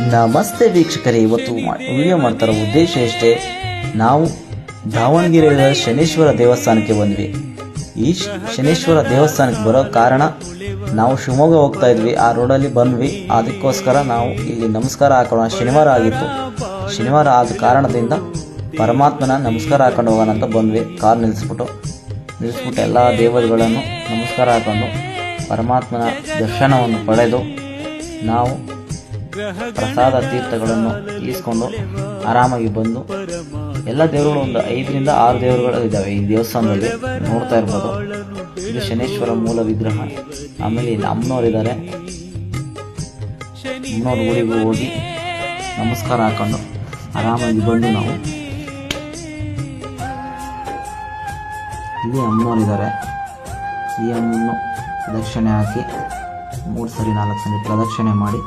ನಮಸ್ತೆ ವೀಕ್ಷಕರೇ, ಇವತ್ತು ವಿಡಿಯೋ ಮಾಡ್ತಾರೋ ಉದ್ದೇಶ ಇಷ್ಟೇ ನಾವು ದಾವಣಗೆರೆಯ ಶನೇಶ್ವರ ದೇವಸ್ಥಾನಕ್ಕೆ ಬಂದ್ವಿ. ಈ ಶನೇಶ್ವರ ದೇವಸ್ಥಾನಕ್ಕೆ ಬರೋ ಕಾರಣ ನಾವು ಶಿವಮೊಗ್ಗ ಹೋಗ್ತಾ ಇದ್ವಿ, ಆ ರೋಡಲ್ಲಿ ಬಂದ್ವಿ. ಅದಕ್ಕೋಸ್ಕರ ನಾವು ಇಲ್ಲಿ ನಮಸ್ಕಾರ ಹಾಕೋಣ. ಶನಿವಾರ ಆಗಿತ್ತು. ಶನಿವಾರ ಆದ ಕಾರಣದಿಂದ ಪರಮಾತ್ಮನ ನಮಸ್ಕಾರ ಹಾಕೊಂಡು ಹೋಗೋಣ ಅಂತ ಬಂದ್ವಿ. ಕಾರ್ ನಿಲ್ಲಿಸ್ಬಿಟ್ಟು ನಿಲ್ಲಿಸ್ಬಿಟ್ಟು ಎಲ್ಲ ದೇವರುಗಳನ್ನು ನಮಸ್ಕಾರ ಹಾಕೊಂಡು ಪರಮಾತ್ಮನ ದರ್ಶನವನ್ನು ಪಡೆದು ನಾವು ಪ್ರಸಾದ ತೀರ್ಥಗಳನ್ನು ಈಸ್ಕೊಂಡು ಆರಾಮಾಗಿ ಬಂದು ಎಲ್ಲ ದೇವರುಗಳು ಒಂದು ಐದರಿಂದ ಆರು ದೇವರುಗಳು ಇದ್ದಾವೆ. ಈ ದೇವಸ್ಥಾನದಲ್ಲಿ ನೋಡ್ತಾ ಇರ್ಬೋದು. ಇದು ಶನೇಶ್ವರ ಮೂಲ ವಿಗ್ರಹ. ಆಮೇಲೆ ಇಲ್ಲಿ ಅಮ್ಮನವರಿದ್ದಾರೆ ಅಮ್ಮನವ್ರ ಊರಿಗೂ ಹೋಗಿ ನಮಸ್ಕಾರ ಹಾಕೊಂಡು ಆರಾಮಾಗಿ ಬಂದು ನಾವು ಇಲ್ಲಿ ಅಮ್ಮನವರಿದ್ದಾರೆ ಈ ಅಮ್ಮನ್ನು ಪ್ರದಕ್ಷಿಣೆ ಹಾಕಿ ಮೂರು ಸರಿ ನಾಲ್ಕು ಸರಿ ಪ್ರದಕ್ಷಿಣೆ ಮಾಡಿ